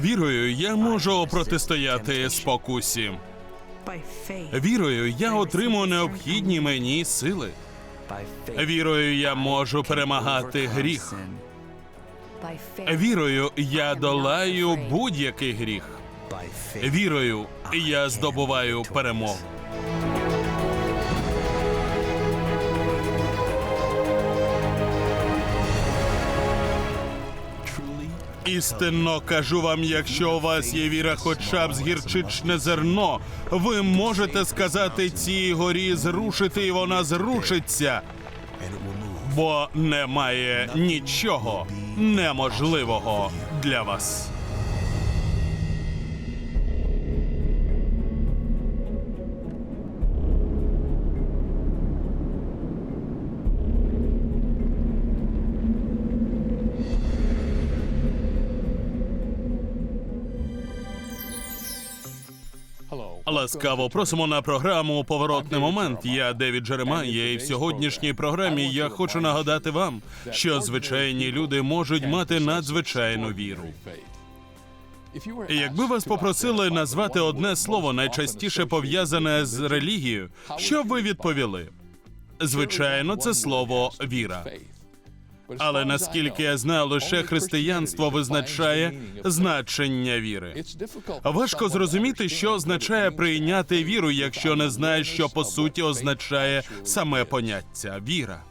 Вірою я можу протистояти спокусі. Вірою я отримую необхідні мені сили. Вірою я можу перемагати гріх. Вірою я долаю будь-який гріх. Вірою я здобуваю перемогу. Істинно кажу вам, якщо у вас є віра, хоча б з гірчичне зерно, ви можете сказати цій горі зрушити, і вона зрушиться. Бо немає нічого неможливого для вас. Ласкаво просимо на програму Поворотний момент. Я Девід Джеремая, і в сьогоднішній програмі я хочу нагадати вам, що звичайні люди можуть мати надзвичайну віру. Якби вас попросили назвати одне слово найчастіше пов'язане з релігією, що б ви відповіли? Звичайно, це слово віра. Але наскільки я знаю, лише християнство визначає значення віри. Важко зрозуміти, що означає прийняти віру, якщо не знаєш, що по суті означає саме поняття віра.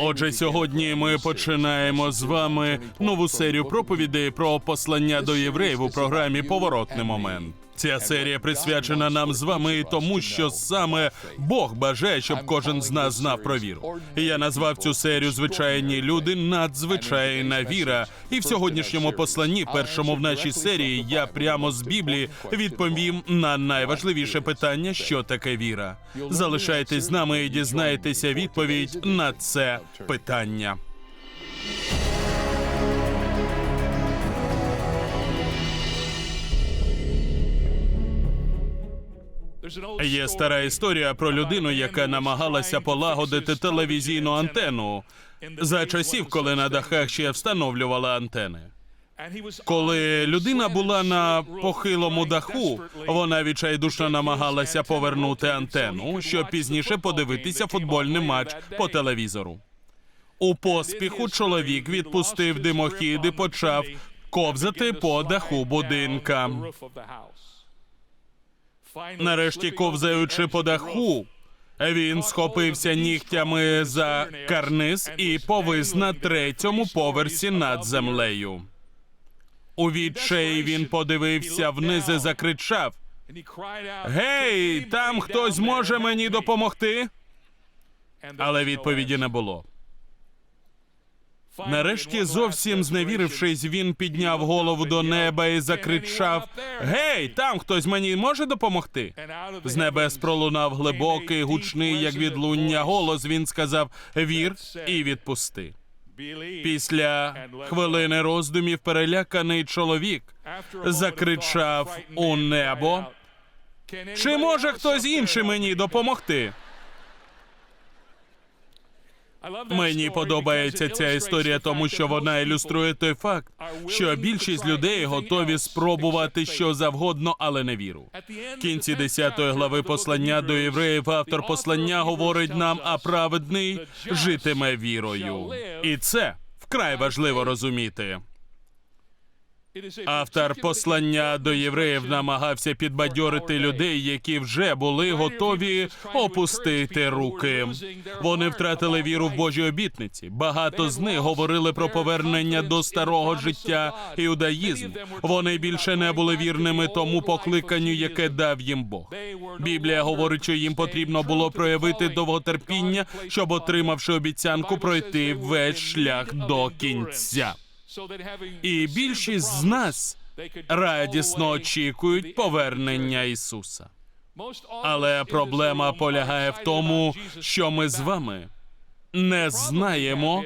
Отже, сьогодні ми починаємо з вами нову серію проповідей про послання до євреїв у програмі Поворотний момент. Ця серія присвячена нам з вами тому, що саме Бог бажає, щоб кожен з нас знав про віру. Я назвав цю серію Звичайні люди надзвичайна віра. І в сьогоднішньому посланні, першому в нашій серії, я прямо з Біблії відповім на найважливіше питання, що таке віра. Залишайтесь з нами і дізнаєтеся відповідь на це питання. Є стара історія про людину, яка намагалася полагодити телевізійну антенну за часів, коли на дахах ще встановлювали антени. Коли людина була на похилому даху, вона відчайдушно намагалася повернути антенну, щоб пізніше подивитися футбольний матч по телевізору. У поспіху чоловік відпустив димохід і почав ковзати по даху будинка. Нарешті, ковзаючи по даху, він схопився нігтями за карниз і повис на третьому поверсі над землею. У відчаї він подивився вниз і закричав: Гей, там хтось може мені допомогти? Але відповіді не було. Нарешті, зовсім зневірившись, він підняв голову до неба і закричав: Гей, там хтось мені може допомогти? З небес пролунав глибокий, гучний, як відлуння, голос. Він сказав: Вір і відпусти. Після хвилини роздумів переляканий чоловік закричав у небо. Чи може хтось інший мені допомогти? Мені подобається ця історія, тому що вона ілюструє той факт, що більшість людей готові спробувати що завгодно, але не віру. В кінці 10 глави послання до євреїв автор послання говорить нам, а праведний житиме вірою, і це вкрай важливо розуміти. Автор послання до євреїв намагався підбадьорити людей, які вже були готові опустити руки. Вони втратили віру в Божі обітниці. Багато з них говорили про повернення до старого життя іудаїзму. Вони більше не були вірними тому покликанню, яке дав їм Бог. Біблія говорить, що їм потрібно було проявити довготерпіння, щоб, отримавши обіцянку, пройти весь шлях до кінця. І більшість з нас радісно очікують повернення Ісуса. Але проблема полягає в тому, що ми з вами не знаємо,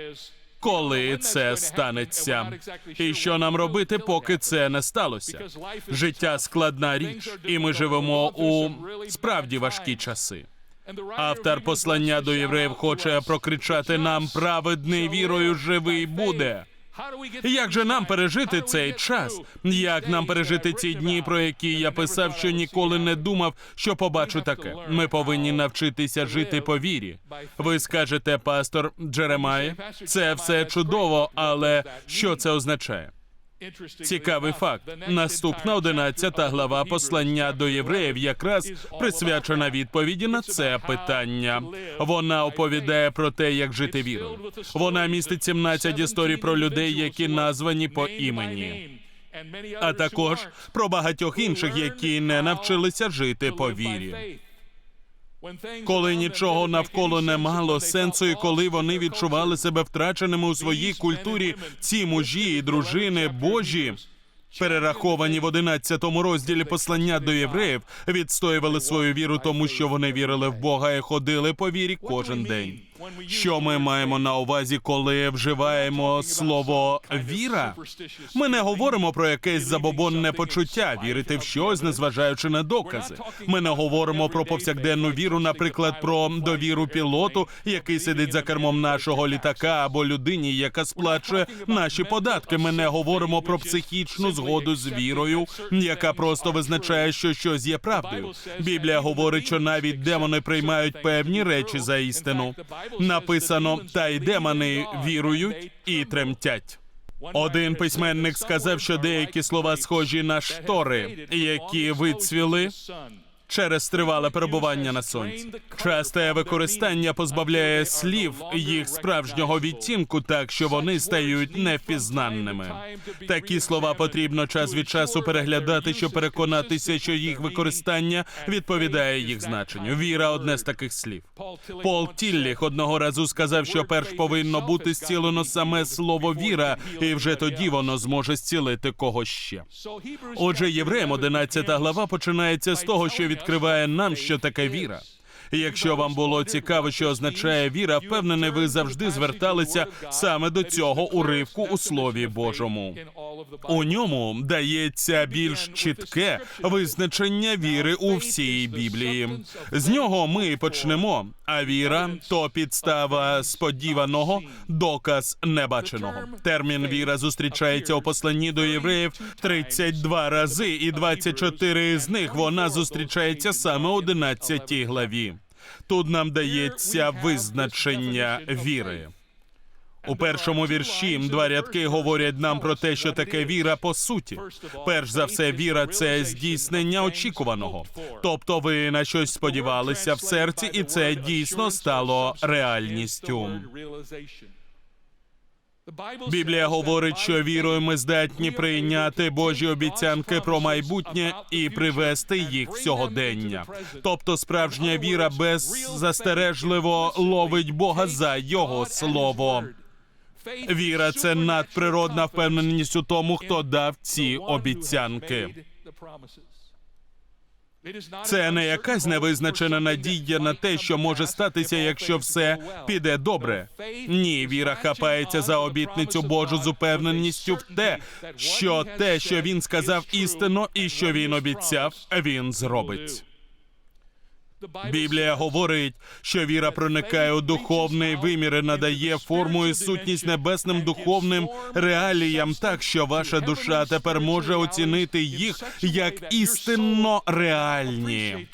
коли це станеться, і що нам робити, поки це не сталося. Життя складна річ, і ми живемо у справді важкі часи. Автор послання до євреїв хоче прокричати нам праведний вірою живий буде. Як же нам пережити цей час? Як нам пережити ці дні, про які я писав, що ніколи не думав, що побачу таке? Ми повинні навчитися жити по вірі. Ви скажете, пастор Джеремай, це все чудово, але що це означає? Цікавий факт. Наступна 11 глава послання до євреїв якраз присвячена відповіді на це питання. Вона оповідає про те, як жити вірою. Вона містить 17 історій про людей, які названі по імені, а також про багатьох інших, які не навчилися жити по вірі. Коли нічого навколо не мало сенсу, і коли вони відчували себе втраченими у своїй культурі, ці мужі і дружини Божі, перераховані в 11 розділі послання до євреїв, відстоювали свою віру, тому що вони вірили в Бога і ходили по вірі кожен день. Що ми маємо на увазі, коли вживаємо слово віра? Ми не говоримо про якесь забобонне почуття, вірити в щось, незважаючи на докази. Ми не говоримо про повсякденну віру, наприклад, про довіру пілоту, який сидить за кермом нашого літака, або людині, яка сплачує наші податки. Ми не говоримо про психічну згоду з вірою, яка просто визначає, що щось є правдою. Біблія говорить, що навіть демони приймають певні речі за істину. Написано, та й демони вірують і тремтять. Один письменник сказав, що деякі слова схожі на штори, які вицвіли через тривале перебування на сонці. Часте використання позбавляє слів їх справжнього відтінку, так що вони стають невпізнанними. Такі слова потрібно час від часу переглядати, щоб переконатися, що їх використання відповідає їх значенню. Віра одне з таких слів. Пол Тілліх одного разу сказав, що перш повинно бути зцілено саме слово віра, і вже тоді воно зможе зцілити когось ще. Отже, євреям 11 глава починається з того, що відкриває нам, що таке віра. Якщо вам було цікаво, що означає віра, впевнений, ви завжди зверталися саме до цього уривку у Слові Божому. У ньому дається більш чітке визначення віри у всій Біблії. З нього ми почнемо. А віра то підстава сподіваного, доказ небаченого. Термін віра зустрічається у посланні до євреїв 32 рази, і 24 з них вона зустрічається саме у 11 главі. Тут нам дається визначення віри. У першому вірші два рядки говорять нам про те, що таке віра по суті. Перш за все, віра це здійснення очікуваного. Тобто, ви на щось сподівалися в серці, і це дійсно стало реальністю. Біблія говорить, що вірою ми здатні прийняти Божі обіцянки про майбутнє і привести їх в сьогодення. Тобто, справжня віра беззастережливо ловить Бога за його слово. Віра це надприродна впевненість у тому, хто дав ці обіцянки. Це не якась невизначена надія на те, що може статися, якщо все піде добре. Ні, віра хапається за обітницю Божу з упевненістю в те, що те, що він сказав істинно, і що він обіцяв, він зробить. Біблія говорить, що віра проникає у духовний вимір і надає форму і сутність небесним духовним реаліям, так що ваша душа тепер може оцінити їх як істинно реальні.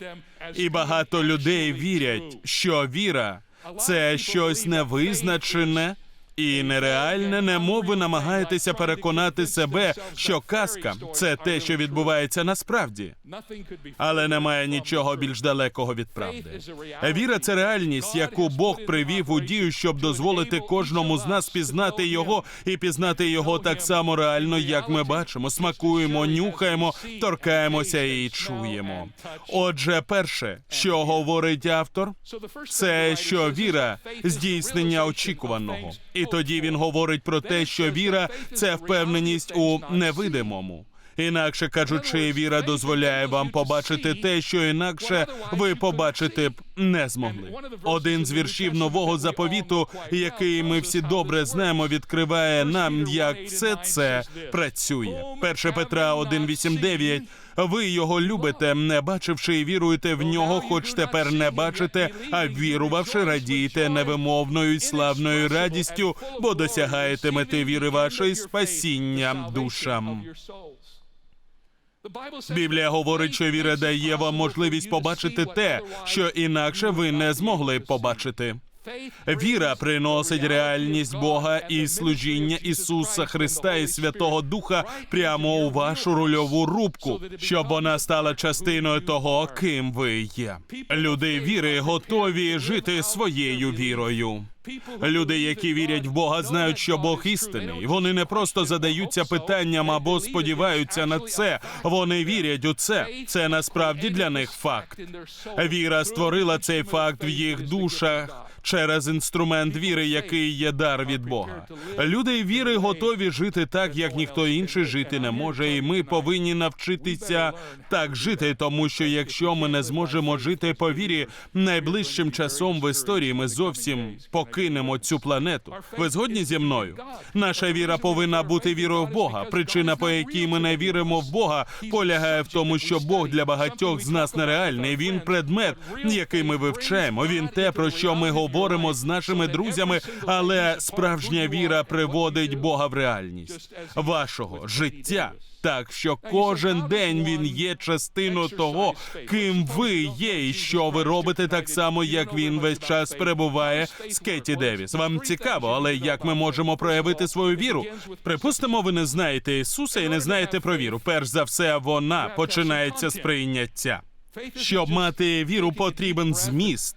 І багато людей вірять, що віра це щось невизначене. І нереальне, немов ви намагаєтеся переконати себе, що казка це те, що відбувається насправді, але немає нічого більш далекого від правди. Віра це реальність, яку Бог привів у дію, щоб дозволити кожному з нас пізнати його і пізнати його так само реально, як ми бачимо, смакуємо, нюхаємо, торкаємося і чуємо. Отже, перше, що говорить автор, це що віра здійснення очікуваного. І тоді він говорить про те, що віра це впевненість у невидимому. Інакше кажучи, віра дозволяє вам побачити те, що інакше ви побачити б не змогли. Один з віршів нового заповіту, який ми всі добре знаємо, відкриває нам, як все це працює. 1 Петра 1,8,9 Ви його любите, не бачивши і віруєте в нього, хоч тепер не бачите, а вірувавши, радієте невимовною й славною радістю, бо досягаєте мети віри вашої спасіння душам. Біблія говорить, що віра дає вам можливість побачити те, що інакше ви не змогли побачити. Віра приносить реальність Бога і служіння Ісуса Христа і Святого Духа прямо у вашу рульову рубку, щоб вона стала частиною того, ким ви є. Люди віри готові жити своєю вірою. Люди, які вірять в Бога, знають, що Бог істинний. Вони не просто задаються питанням або сподіваються на це. Вони вірять у це. Це насправді для них факт. Віра створила цей факт в їх душах через інструмент віри, який є дар від Бога. Люди віри готові жити так, як ніхто інший жити не може, і ми повинні навчитися так жити, тому що якщо ми не зможемо жити по вірі, найближчим часом в історії ми зовсім покинемо цю планету. Ви згодні зі мною? Наша віра повинна бути вірою в Бога. Причина, по якій ми не віримо в Бога, полягає в тому, що Бог для багатьох з нас нереальний. Він предмет, який ми вивчаємо. Він те, про що ми говоримо з нашими друзями, але справжня віра приводить Бога в реальність вашого життя. Так що кожен день він є частиною того, ким ви є, і що ви робите так само, як він весь час перебуває з Кеті Девіс. Вам цікаво, але як ми можемо проявити свою віру? Припустимо, ви не знаєте Ісуса і не знаєте про віру. Перш за все, вона починається з прийняття. Щоб мати віру, потрібен зміст.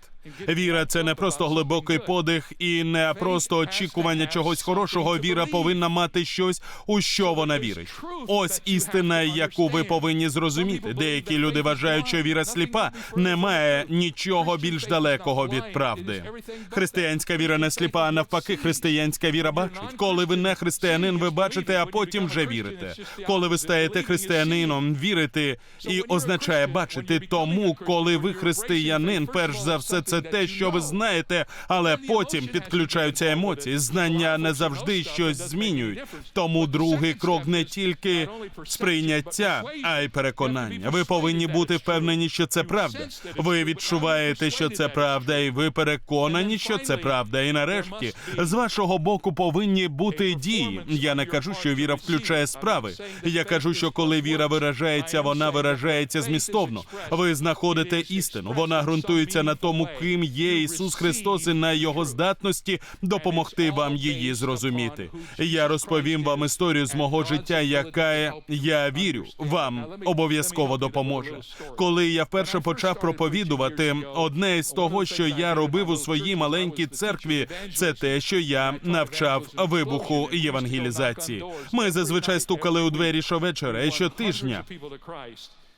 Віра це не просто глибокий подих і не просто очікування чогось хорошого. Віра повинна мати щось, у що вона вірить. Ось істина, яку ви повинні зрозуміти. Деякі люди вважають, що віра сліпа, немає нічого більш далекого від правди. Християнська віра не сліпа, а навпаки, християнська віра бачить. Коли ви не християнин, ви бачите, а потім вже вірите. Коли ви стаєте християнином, вірити і означає бачити. Тому, коли ви християнин, перш за все, це те, що ви знаєте, але потім підключаються емоції. Знання не завжди щось змінюють. Тому другий крок не тільки сприйняття, а й переконання. Ви повинні бути впевнені, що це правда. Ви відчуваєте, що це правда, і ви переконані, що це правда. І нарешті з вашого боку повинні бути дії. Я не кажу, що віра включає справи. Я кажу, що коли віра виражається, вона виражається змістовно. Ви знаходите істину. Вона ґрунтується на тому, ким є Ісус Христос, і на його здатності допомогти вам її зрозуміти. Я розповім вам історію з мого життя, яка я вірю, вам обов'язково допоможе. Коли я вперше почав проповідувати, одне із того, що я робив у своїй маленькій церкві, це те, що я навчав вибуху євангелізації. Ми зазвичай стукали у двері щовечора і щотижня.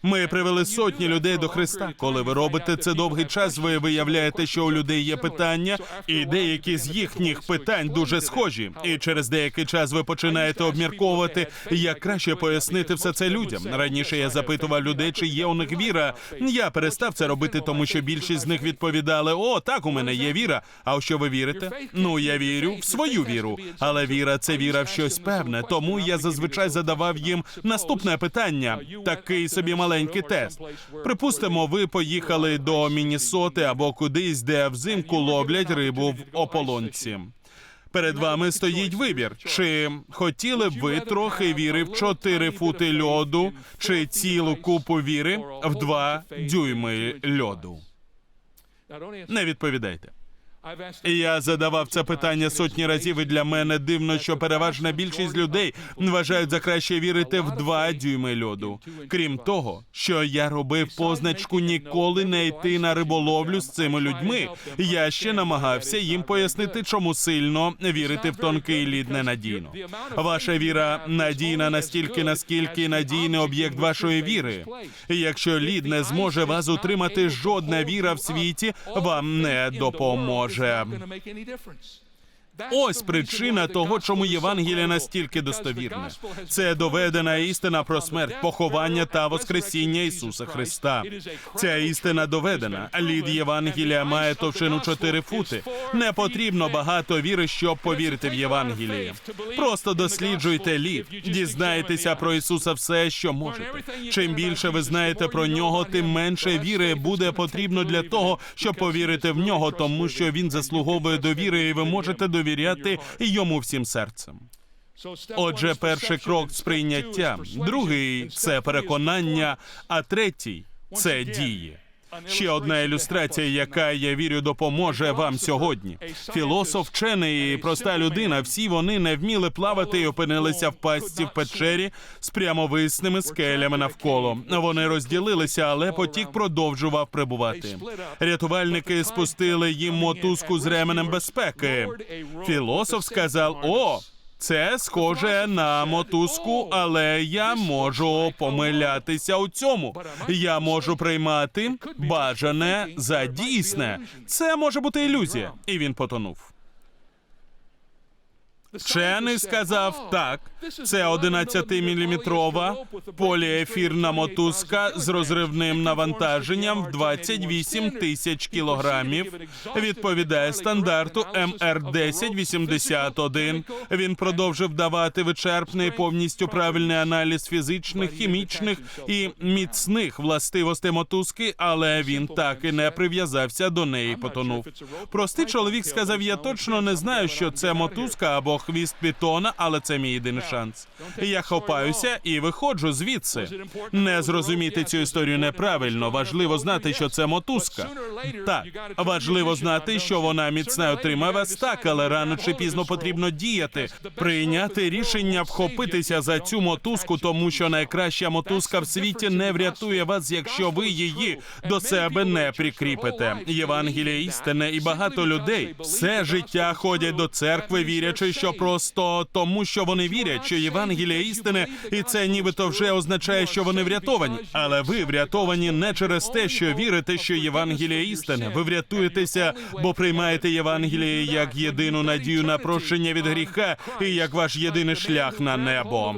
Ми привели сотні людей до Христа. Коли ви робите це довгий час, ви виявляєте, що у людей є питання, і деякі з їхніх питань дуже схожі. І через деякий час ви починаєте обмірковувати, як краще пояснити все це людям. Раніше я запитував людей, чи є у них віра. Я перестав це робити, тому що більшість з них відповідали: О, так, у мене є віра. А у що ви вірите? Ну я вірю в свою віру, але віра це віра в щось певне. Тому я зазвичай задавав їм наступне питання: такий собі маленький тест. Припустимо, ви поїхали до Міннесоти або кудись, де взимку ловлять рибу в ополонці. Перед вами стоїть вибір. Чи хотіли б ви трохи віри в 4 фути льоду, чи цілу купу віри в 2 дюйми льоду? Не відповідайте. Я задавав це питання сотні разів, і для мене дивно, що переважна більшість людей вважають за краще вірити в два дюйми льоду. Крім того, що я робив позначку ніколи не йти на риболовлю з цими людьми. Я ще намагався їм пояснити, чому сильно вірити в тонкий лід ненадійно. Ваша віра надійна настільки, наскільки надійний об'єкт вашої віри. Якщо лід не зможе вас утримати, жодна віра в світі вам не допоможе. George, um, Ось причина того, чому Євангеліє настільки достовірне. Це доведена істина про смерть, поховання та воскресіння Ісуса Христа. Ця істина доведена. Лід Євангелія має товщину 4 фути. Не потрібно багато віри, щоб повірити в Євангеліє. Просто досліджуйте лід, дізнайтеся про Ісуса все, що можете. Чим більше ви знаєте про нього, тим менше віри буде потрібно для того, щоб повірити в нього, тому що він заслуговує довіри, і ви можете довіряти йому всім серцем. Отже, перший крок сприйняття, другий це переконання, а третій це дії. Ще одна ілюстрація, яка я вірю, допоможе вам сьогодні. Філософ, вчений і проста людина. Всі вони не вміли плавати і опинилися в пастці в печері з прямовисними скелями навколо. Вони розділилися, але потік продовжував прибувати. Рятувальники спустили їм мотузку з ременем безпеки. Філософ сказав: О. Це схоже на мотузку, але я можу помилятися у цьому. Я можу приймати бажане за дійсне. Це може бути ілюзія. І він потонув. Вчений сказав так. Це 11-міліметрова поліефірна мотузка з розривним навантаженням в 28 тисяч кілограмів. Відповідає стандарту МР 1081 Він продовжив давати вичерпний повністю правильний аналіз фізичних, хімічних і міцних властивостей мотузки, але він так і не прив'язався до неї. Потонув. Простий чоловік сказав: Я точно не знаю, що це мотузка або хвіст пітона, але це мій єдиний шанс. Я хопаюся і виходжу звідси. Не зрозуміти цю історію неправильно. Важливо знати, що це мотузка. Так, важливо знати, що вона міцна отримає вас так, але рано чи пізно потрібно діяти, прийняти рішення вхопитися за цю мотузку, тому що найкраща мотузка в світі не врятує вас, якщо ви її до себе не прикріпите. Євангелія істини і багато людей все життя ходять до церкви, вірячи, що просто тому, що вони вірять, що Євангелія істини, і це нібито вже означає, що вони врятовані. Але ви врятовані не через те, що вірите, що Євангелія істини. Ви врятуєтеся, бо приймаєте Євангеліє як єдину надію на прощення від гріха і як ваш єдиний шлях на небо.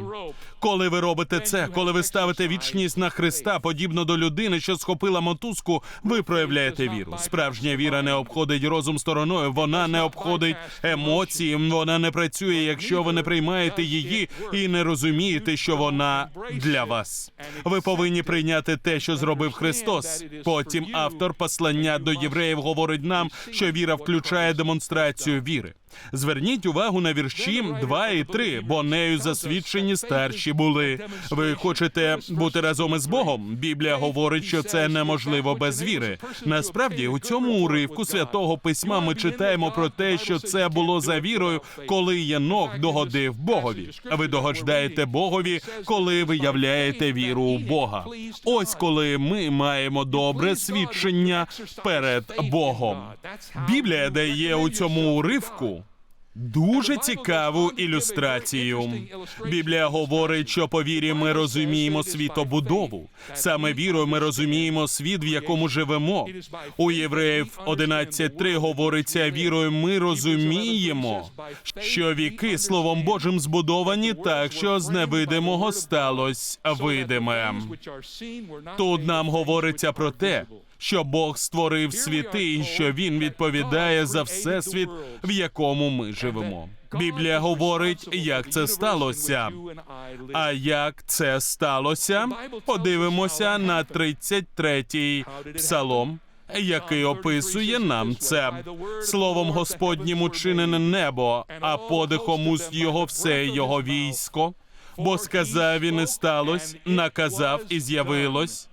Коли ви робите це, коли ви ставите вічність на Христа, подібно до людини, що схопила мотузку, ви проявляєте віру. Справжня віра не обходить розум стороною, вона не обходить емоції, вона не працює, якщо ви не приймаєте її і не розумієте, що вона для вас. Ви повинні прийняти те, що зробив Христос. Потім автор послання до євреїв говорить нам, що віра включає демонстрацію віри. Зверніть увагу на вірші 2 і 3, бо нею засвідчені старші були. Ви хочете бути разом із Богом? Біблія говорить, що це неможливо без віри. Насправді, у цьому уривку святого письма ми читаємо про те, що це було за вірою, коли Єнох догодив Богові. Ви догоджаєте Богові, коли виявляєте віру у Бога. Ось коли ми маємо добре свідчення перед Богом. Біблія дає у цьому уривку. Дуже цікаву ілюстрацію. Біблія говорить, що по вірі ми розуміємо світобудову. Саме вірою ми розуміємо світ, в якому живемо. У євреїв 11.3 говориться вірою. Ми розуміємо, що віки словом Божим збудовані так, що з невидимого сталося видиме. Тут нам говориться про те, що Бог створив світи, і що він відповідає за всесвіт, в якому ми живемо. Біблія говорить, як це сталося. А як це сталося? Подивимося на 33-й псалом. Який описує нам це словом Господнім учинене небо, а подихом уст його все його військо. Бо сказав і сталось, наказав і з'явилось.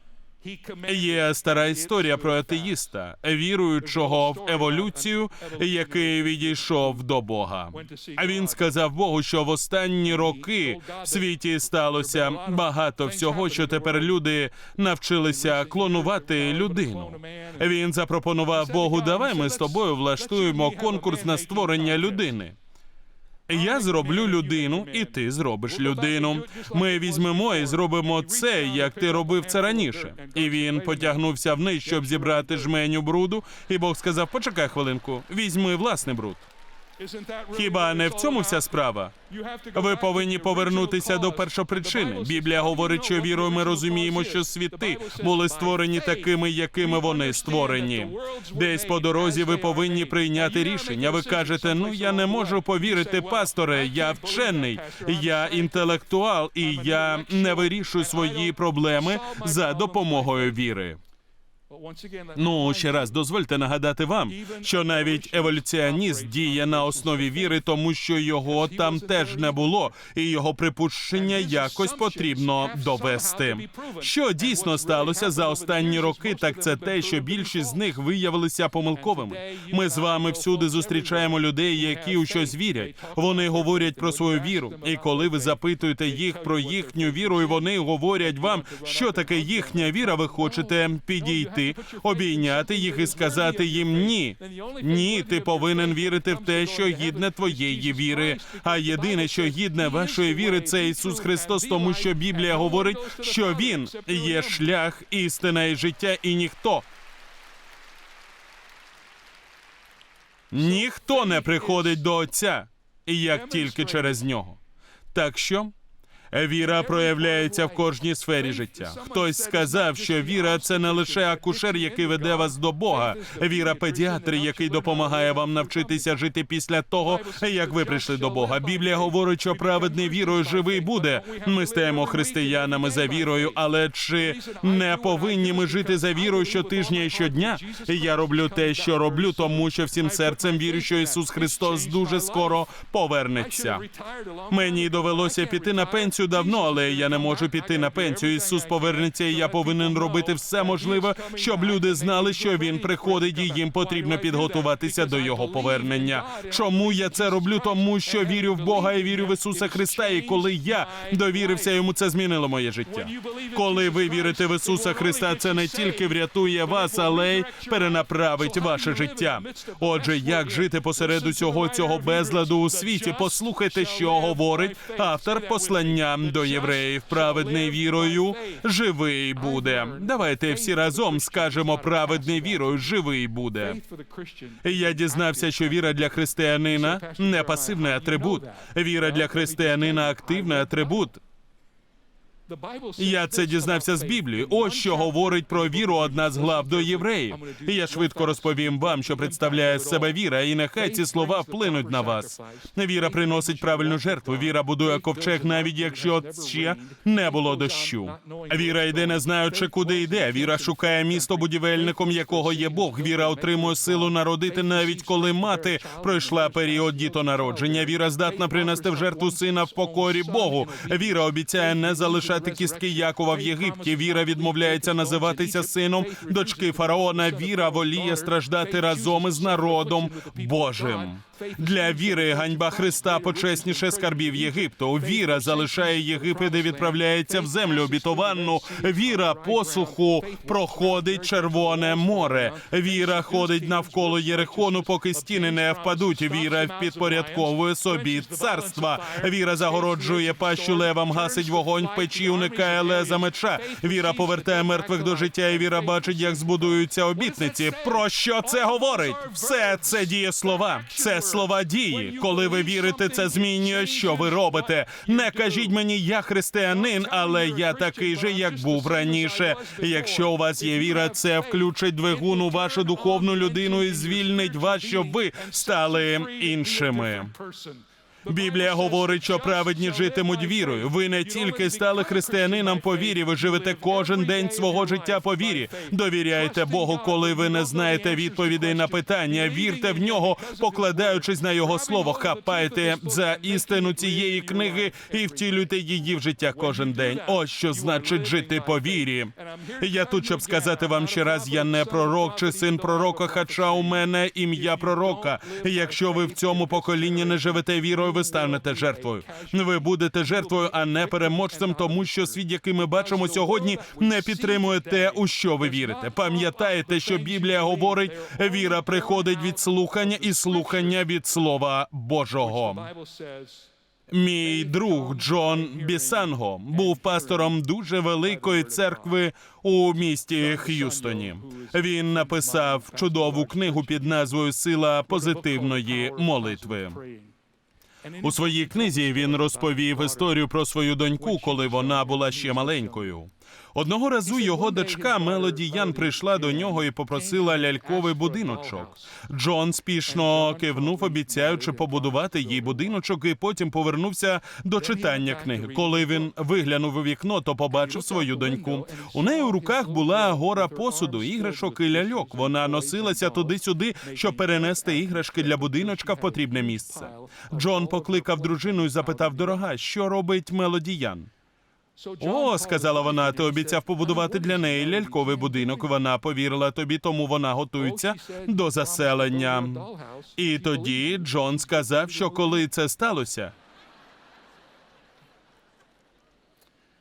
Є стара історія про атеїста, віруючого в еволюцію, який відійшов до Бога. А він сказав Богу, що в останні роки в світі сталося багато всього, що тепер люди навчилися клонувати людину. Він запропонував Богу, давай ми з тобою влаштуємо конкурс на створення людини. Я зроблю людину, і ти зробиш людину. Ми візьмемо і зробимо це, як ти робив це раніше. І він потягнувся вниз, щоб зібрати жменю бруду. І Бог сказав: Почекай хвилинку, візьми власний бруд. Хіба не в цьому вся справа? Ви повинні повернутися до першопричини. Біблія говорить, що вірою ми розуміємо, що світи були створені такими, якими вони створені. Десь по дорозі ви повинні прийняти рішення. Ви кажете, ну я не можу повірити, пасторе, я вчений, я інтелектуал, і я не вирішую свої проблеми за допомогою віри. Ну, ще раз дозвольте нагадати вам, що навіть еволюціоніст діє на основі віри, тому що його там теж не було, і його припущення якось потрібно довести. Що дійсно сталося за останні роки, так це те, що більшість з них виявилися помилковими. Ми з вами всюди зустрічаємо людей, які у щось вірять. Вони говорять про свою віру. І коли ви запитуєте їх про їхню віру, і вони говорять вам, що таке їхня віра, ви хочете підійти, обійняти їх і сказати їм ні. Ні, ти повинен вірити в те, що гідне твоєї віри. А єдине, що гідне вашої віри, це Ісус Христос, тому що Біблія говорить, що Він є шлях, істина і життя, і ніхто. Ніхто не приходить до Отця, як тільки через нього. Так що віра проявляється в кожній сфері життя. Хтось сказав, що віра це не лише акушер, який веде вас до Бога. Віра педіатр, який допомагає вам навчитися жити після того, як ви прийшли до Бога. Біблія говорить, що праведний вірою живий буде. Ми стаємо християнами за вірою, але чи не повинні ми жити за вірою щотижня і щодня? Я роблю те, що роблю, тому що всім серцем вірю, що Ісус Христос дуже скоро повернеться. Мені довелося піти на пенсію давно, але я не можу піти на пенсію. Ісус повернеться, і я повинен робити все можливе, щоб люди знали, що він приходить, і їм потрібно підготуватися до його повернення. Чому я це роблю? Тому що вірю в Бога і вірю в Ісуса Христа. І коли я довірився йому, це змінило моє життя. Коли ви вірите в Ісуса Христа, це не тільки врятує вас, але й перенаправить ваше життя. Отже, як жити посеред усього цього безладу у світі? Послухайте, що говорить автор послання до євреїв. Праведний вірою живий буде. Давайте всі разом скажемо праведний вірою живий буде. Я дізнався, що віра для християнина не пасивний атрибут. Віра для християнина активний атрибут. Я це дізнався з Біблії. Ось що говорить про віру одна з глав до євреїв. І я швидко розповім вам, що представляє з себе віра, і нехай ці слова вплинуть на вас. Віра приносить правильну жертву. Віра будує ковчег, навіть якщо ще не було дощу. Віра йде, не знаючи, куди йде. Віра шукає місто будівельником, якого є Бог. Віра отримує силу народити, навіть коли мати пройшла період дітонародження. Віра здатна принести в жертву сина в покорі Богу. Віра обіцяє не залишати кістки Якова в Єгипті. Віра відмовляється називатися сином дочки фараона. Віра воліє страждати разом із народом Божим. Для віри ганьба Христа почесніше скарбів Єгипту. Віра залишає Єгипет і відправляється в землю обітованну. Віра посуху проходить Червоне море. Віра ходить навколо Єрихону, поки стіни не впадуть. Віра підпорядковує собі царства. Віра загороджує пащу левам, гасить вогонь печі, уникає леза меча. Віра повертає мертвих до життя, і віра бачить, як збудуються обітниці. Про що це говорить? Все це діє слова. Це слова дії. Коли ви вірите, це змінює, що ви робите. Не кажіть мені, я християнин, але я такий же, як був раніше. Якщо у вас є віра, це включить двигун у вашу духовну людину і звільнить вас, щоб ви стали іншими. Біблія говорить, що праведні житимуть вірою. Ви не тільки стали християнином по вірі, ви живете кожен день свого життя по вірі. Довіряйте Богу, коли ви не знаєте відповідей на питання. Вірте в нього, покладаючись на його слово. Хапайте за істину цієї книги і втілюйте її в життя кожен день. Ось що значить жити по вірі. Я тут, щоб сказати вам ще раз, я не пророк чи син пророка, хоча у мене ім'я пророка. Якщо ви в цьому поколінні не живете вірою, ви станете жертвою. Ви будете жертвою, а не переможцем, тому що світ, який ми бачимо сьогодні, не підтримує те, у що ви вірите. Пам'ятаєте, що Біблія говорить, віра приходить від слухання і слухання від Слова Божого. Мій друг Джон Бісанго був пастором дуже великої церкви у місті Х'юстоні. Він написав чудову книгу під назвою Сила позитивної молитви. У своїй книзі він розповів історію про свою доньку, коли вона була ще маленькою. Одного разу його дочка Мелоді Ян прийшла до нього і попросила ляльковий будиночок. Джон спішно кивнув, обіцяючи побудувати їй будиночок, і потім повернувся до читання книги. Коли він виглянув у вікно, то побачив свою доньку. У неї у руках була гора посуду, іграшок і ляльок. Вона носилася туди-сюди, щоб перенести іграшки для будиночка в потрібне місце. Джон покликав дружину і запитав: дорога, що робить Мелоді Ян? О, сказала вона, ти обіцяв побудувати для неї ляльковий будинок. Вона повірила тобі, тому вона готується до заселення. І тоді Джон сказав, що коли це сталося.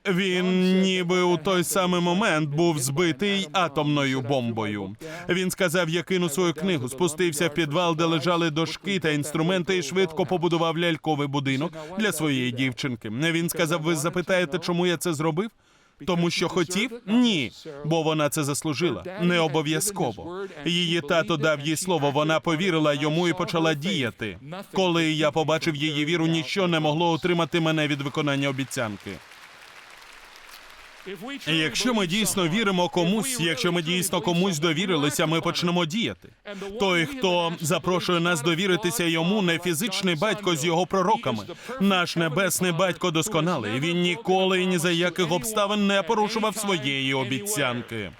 Він ніби у той самий момент був збитий атомною бомбою. Він сказав, я кину свою книгу, спустився в підвал, де лежали дошки та інструменти, і швидко побудував ляльковий будинок для своєї дівчинки. Він сказав: ви запитаєте, чому я це зробив? Тому що хотів? Ні, бо вона це заслужила. Не обов'язково. Її тато дав їй слово. Вона повірила йому і почала діяти. Коли я побачив її віру, ніщо не могло утримати мене від виконання обіцянки. І Якщо ми дійсно віримо комусь, якщо ми дійсно комусь довірилися, ми почнемо діяти. Той, хто запрошує нас довіритися йому, не фізичний батько з його пророками. Наш небесний батько досконалий. Він ніколи і ні за яких обставин не порушував своєї обіцянки.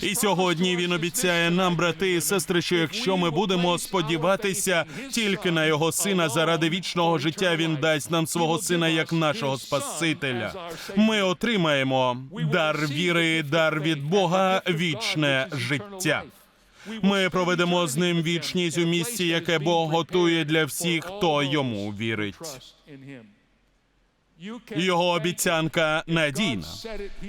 І сьогодні він обіцяє нам, брати і сестри, що якщо ми будемо сподіватися тільки на його сина заради вічного життя, він дасть нам свого сина як нашого Спасителя. Ми отримаємо дар віри, дар від Бога, вічне життя. Ми проведемо з ним вічність у місці, яке Бог готує для всіх, хто йому вірить. Його обіцянка надійна.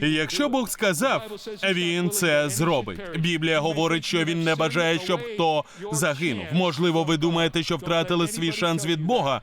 І Якщо Бог сказав, він це зробить. Біблія говорить, що він не бажає, щоб хто загинув. Можливо, ви думаєте, що втратили свій шанс від Бога.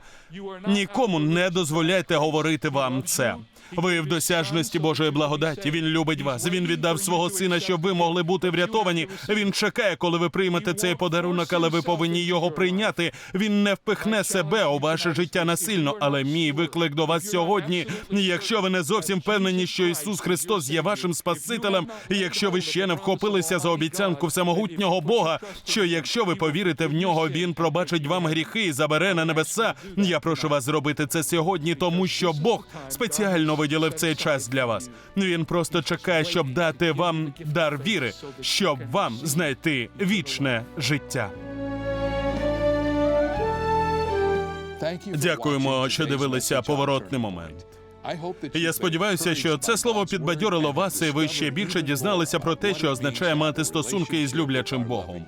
Нікому не дозволяйте говорити вам це. Ви в досяжності Божої благодаті. Він любить вас. Він віддав свого сина, щоб ви могли бути врятовані. Він чекає, коли ви приймете цей подарунок, але ви повинні його прийняти. Він не впихне себе у ваше життя насильно. Але мій виклик до вас сьогодні. Якщо ви не зовсім впевнені, що Ісус Христос є вашим Спасителем, і якщо ви ще не вхопилися за обіцянку всемогутнього Бога, що якщо ви повірите в нього, він пробачить вам гріхи і забере на небеса. Я прошу вас зробити це сьогодні, тому що Бог спеціально виділив цей час для вас. Він просто чекає, щоб дати вам дар віри, щоб вам знайти вічне життя. Дякуємо, що дивилися поворотний момент. Я сподіваюся, що це слово підбадьорило вас, і ви ще більше дізналися про те, що означає мати стосунки із люблячим Богом.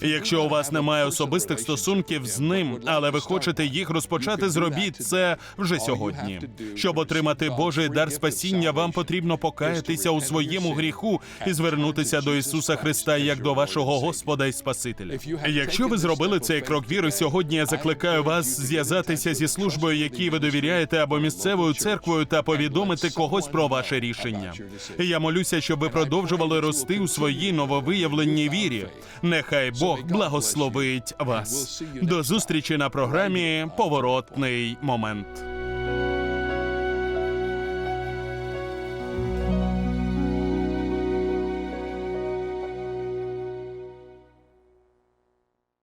Якщо у вас немає особистих стосунків з ним, але ви хочете їх розпочати, зробіть це вже сьогодні. Щоб отримати Божий дар спасіння, вам потрібно покаятися у своєму гріху і звернутися до Ісуса Христа як до вашого Господа і Спасителя. Якщо ви зробили цей крок віри, сьогодні я закликаю вас зв'язатися зі службою, якій ви довіряєте, або місцевою церквою, та повідомити когось про ваше рішення. Я молюся, щоб ви продовжували рости у своїй нововиявленій вірі. Нехай Бог благословить вас. До зустрічі на програмі Поворотний момент.